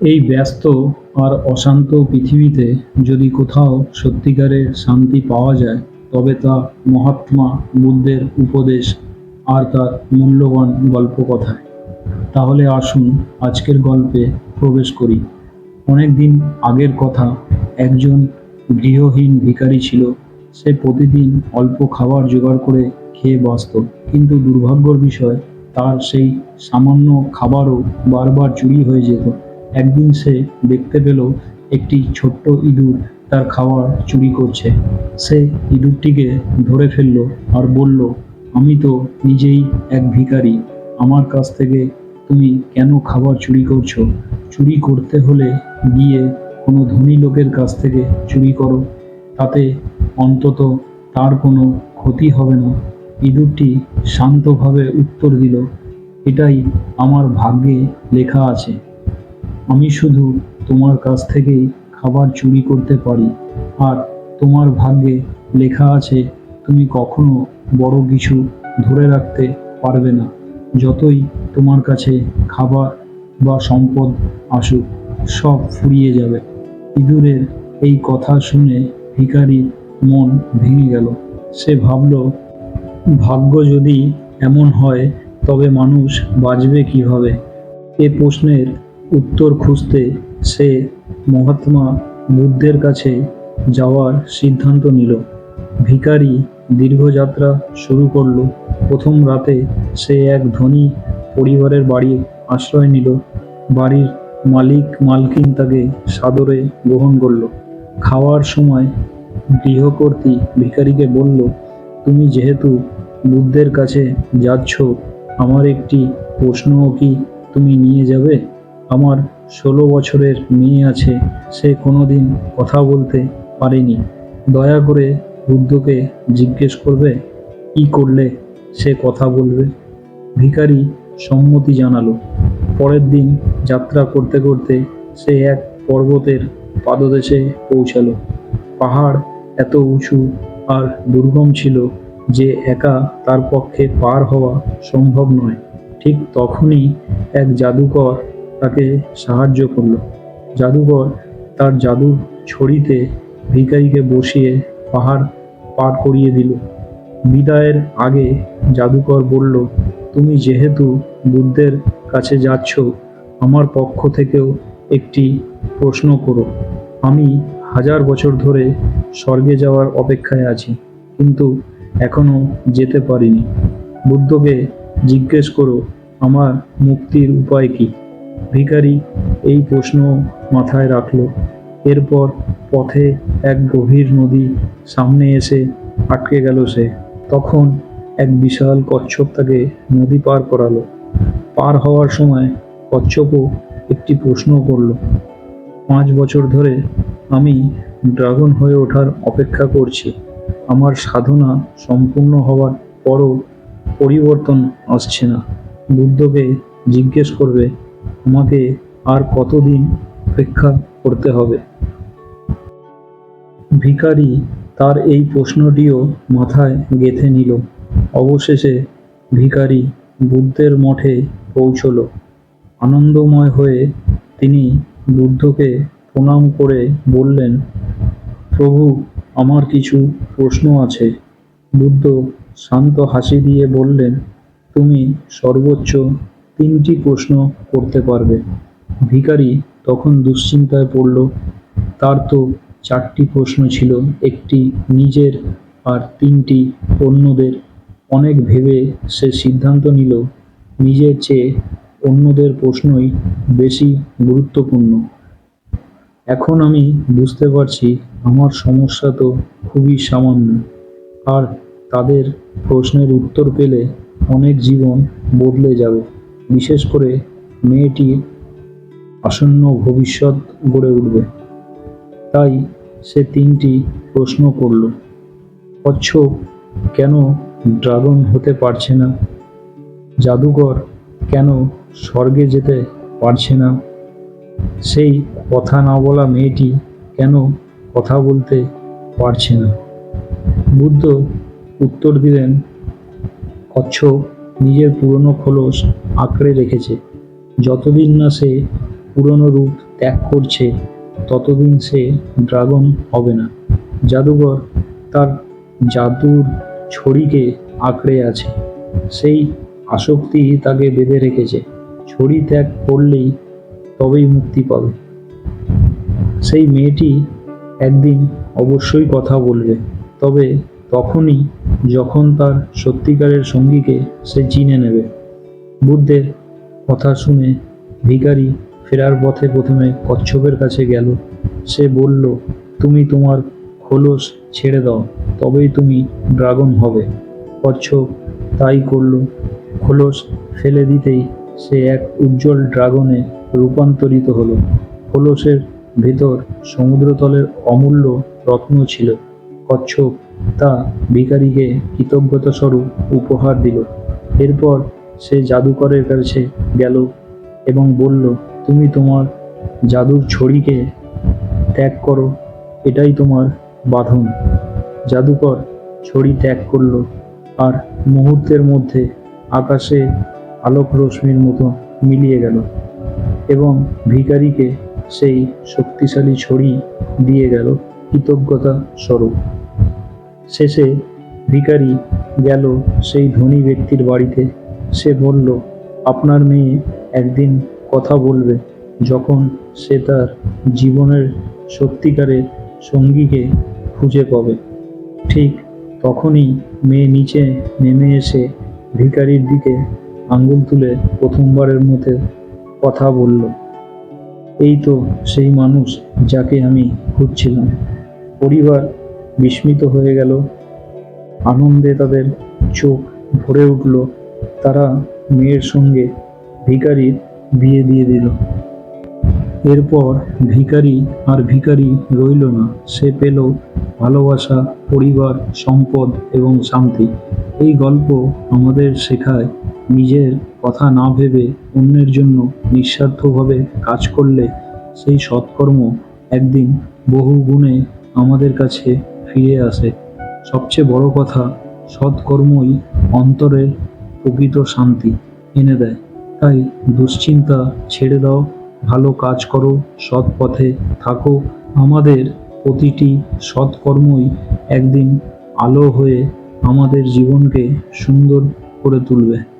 এই ব্যস্ত আর অশান্ত পৃথিবীতে যদি কোথাও সত্যিকারের শান্তি পাওয়া যায়, তবে তা মহাত্মা বুদ্ধের উপদেশ আর তার মূল্যবান গল্প কথায় তাহলে আসুন আজকের গল্পে প্রবেশ করি। অনেক দিন আগের কথা, একজন গৃহহীন ভিখারি ছিল। সে প্রতিদিন অল্প খাবার জোগাড় করে খেয়ে বাঁচত কিন্তু দুর্ভাগ্যর বিষয়, তার সেই সামান্য খাবারও বারবার চুরি হয়ে যেত। একদিন সে দেখতে পেল একটি ছোট্ট ইঁদুর তার খাওয়ার চুরি করছে। সে ইঁদুরটিকে ধরে ফেলল আর বলল, আমি তো নিজেই এক ভিখারি। আমার কাছ থেকে তুমি কেন খাবার চুরি করছ? চুরি করতে হলে গিয়ে কোনো ধনী লোকের কাছ থেকে চুরি করো। তাতে অন্তত তার কোনো ক্ষতি হবে না। ইঁদুরটি শান্তভাবে উত্তর দিল, এটাই আমার ভাগ্যে লেখা আছে। আমি শুধু তোমার কাছ থেকেই খাবার চুরি করতে পারি। আর তোমার ভাগ্যে লেখা আছে, তুমি কখনো বড় কিছু ধরে রাখতে পারবে না। যতই তোমার কাছে খাবার বা সম্পদ আসুক, সব ফুরিয়ে যাবে। ইঁদুরের এই কথা শুনে ভিখারির মন ভেঙে গেল। সে ভাবল, ভাগ্য যদি এমন হয়, তবে মানুষ বাঁচবে কীভাবে? এ প্রশ্নের উত্তর খুঁজতে সে মহাত্মা বুদ্ধের কাছে যাওয়ার সিদ্ধান্ত নিল। ভিখারি দীর্ঘযাত্রা শুরু করল। প্রথম রাতে সে এক ধনী পরিবারের বাড়ি আশ্রয় নিল। বাড়ির মালিক মালকিন তাকে সাদরে গ্রহণ করল। খাওয়ার সময় গৃহকর্ত্রী ভিখারিকে বলল, তুমি যেহেতু বুদ্ধের কাছে যাচ্ছ, আমার একটি প্রশ্নও কি তুমি নিয়ে যাবে? আমার ষোলো বছরের মেয়ে আছে, সে কোনোদিন কথা বলতে পারেনি। দয়া করে বুদ্ধকে জিজ্ঞেস করবে, কি করলে সে কথা বলবে? ভিখারি সম্মতি জানালো। পরের দিন যাত্রা করতে করতে সে এক পর্বতের পাদদেশে পৌঁছালো। পাহাড় এত উঁচু আর দুর্গম ছিল যে একা তার পক্ষে পার হওয়া সম্ভব নয়। ঠিক তখনই এক জাদুকর তাকে সাহায্য করল। জাদুকর তার জাদুর ছড়িতে ভিখারিকে বসিয়ে পাহাড় পার করিয়ে দিল। বিদায়ের আগে জাদুকর বলল, তুমি যেহেতু বুদ্ধের কাছে যাচ্ছ, আমার পক্ষ থেকেও একটি প্রশ্ন করো। আমি হাজার বছর ধরে স্বর্গে যাওয়ার অপেক্ষায় আছি, কিন্তু এখনও যেতে পারিনি। বুদ্ধকে জিজ্ঞেস করো, আমার মুক্তির উপায় কি? ভিখারি এই প্রশ্ন মাথায় রাখল। এরপর পথে এক গভীর নদী সামনে এসে আটকে গেল সে। তখন এক বিশাল কচ্ছপ তাকে নদী পার করালো। পার হওয়ার সময় কচ্ছপও একটি প্রশ্ন করল, পাঁচ বছর ধরে আমি ড্রাগন হয়ে ওঠার অপেক্ষা করছি। আমার সাধনা সম্পূর্ণ হওয়ার পরও পরিবর্তন আসছে না। বুদ্ধকে জিজ্ঞেস করবে আমাকে আর কতদিন অপেক্ষা করতে হবে? ভিখারি তার এই প্রশ্নটিও মাথায় গেঁথে নিল। অবশেষে ভিখারি বুদ্ধের মঠে পৌঁছল। আনন্দময় হয়ে তিনি বুদ্ধকে প্রণাম করে বললেন, প্রভু, আমার কিছু প্রশ্ন আছে। বুদ্ধ শান্ত হাসি দিয়ে বললেন, তুমি সর্বোচ্চ তিনটি প্রশ্ন করতে পারবে। ভিখারি তখন দুশ্চিন্তায় পড়ল। তার তো চারটি প্রশ্ন ছিল, একটি নিজের আর তিনটি অন্যদের। অনেক ভেবে সে সিদ্ধান্ত নিল, নিজের চেয়ে অন্যদের প্রশ্নই বেশি গুরুত্বপূর্ণ। এখন আমি বুঝতে পারছি, আমার সমস্যা তো খুবই সামান্য। আর তাদের প্রশ্নের উত্তর পেলে অনেক জীবন বদলে যাবে। বিশেষ করে মেয়েটির আসন্ন ভবিষ্যৎ গড়ে উঠবে। তাই সে তিনটি প্রশ্ন করল। কচ্ছপ কেন ড্রাগন হতে পারছে না? জাদুকর, কেন স্বর্গে যেতে পারছে না? সেই কথা না বলা মেয়েটি কেন কথা বলতে পারছে না? বুদ্ধ উত্তর দিলেন কচ্ছপ নিজের পুরনো খোলস আঁকড়ে রেখেছে। যতদিন না সে পুরনো রূপ ত্যাগ করছে, ততদিন সে ড্রাগন হবে না। জাদুঘর তার জাদুর ছড়িকে আঁকড়ে আছে। সেই আসক্তি তাকে বেঁধে রেখেছে। ছড়ি ত্যাগ করলেই তবেই মুক্তি পাবে। সেই মেয়েটি একদিন অবশ্যই কথা বলবে, তবে তখনই যখন তার সত্যিকারের সঙ্গীকে সে চিনে নেবে। বুদ্ধের কথা শুনে ভিখারি ফেরার পথে প্রথমে কচ্ছপের কাছে গেল। সে বলল, তুমি তোমার খোলস ছেড়ে দাও, তবেই তুমি ড্রাগন হবে। কচ্ছপ তাই করল। খোলস ফেলে দিতেই সে এক উজ্জ্বল ড্রাগনে রূপান্তরিত হলো। খোলসের ভেতর সমুদ্রতলের অমূল্য রত্ন ছিল। কচ্ছপ তা ভিখারিকে কৃতজ্ঞতা স্বরূপ উপহার দিল। এরপর সে জাদুকরের কাছে গেল এবং বলল, তুমি তোমার জাদুর ছড়িকে ত্যাগ করো, এটাই তোমার বাঁধন। জাদুকর ছড়ি ত্যাগ করল আর মুহূর্তের মধ্যে আকাশে আলোক রশ্মির মতো মিলিয়ে গেল এবং ভিখারিকে সেই শক্তিশালী ছড়ি দিয়ে গেল কৃতজ্ঞতা স্বরূপ শেষে ভিকারি গেল সেই ধনী ব্যক্তির বাড়িতে। সে বলল, আপনার মেয়ে একদিন কথা বলবে যখন সে তার জীবনের সত্যিকারের সঙ্গীকে খুঁজে পাবে। ঠিক তখনই মেয়ে নিচে নেমে এসে ভিকারির দিকে আঙ্গুল তুলে প্রথমবারের মধ্যে কথা বলল, এই তো সেই মানুষ যাকে আমি খুঁজছিলাম। পরিবার বিস্মিত হয়ে গেল। আনন্দে তাদের চোখ ভরে উঠল। তারা মেয়ের সঙ্গে ভিখারির বিয়ে দিয়ে দিল। এরপর ভিখারি আর ভিখারি রইল না। সে পেল ভালোবাসা, পরিবার, সম্পদ এবং শান্তি। এই গল্প আমাদের শেখায় নিজের কথা না ভেবে অন্যের জন্য নিঃস্বার্থভাবে কাজ করলে সেই সৎকর্ম একদিন বহু গুণে আমাদের কাছে ফিরে আসে। সবচেয়ে বড় কথা, সৎকর্মই অন্তরের প্রকৃত শান্তি এনে দেয়। তাই দুশ্চিন্তা ছেড়ে দাও, ভালো কাজ করো, সৎ পথে থাকো। আমাদের প্রতিটি সৎকর্মই একদিন আলো হয়ে আমাদের জীবনকে সুন্দর করে তুলবে।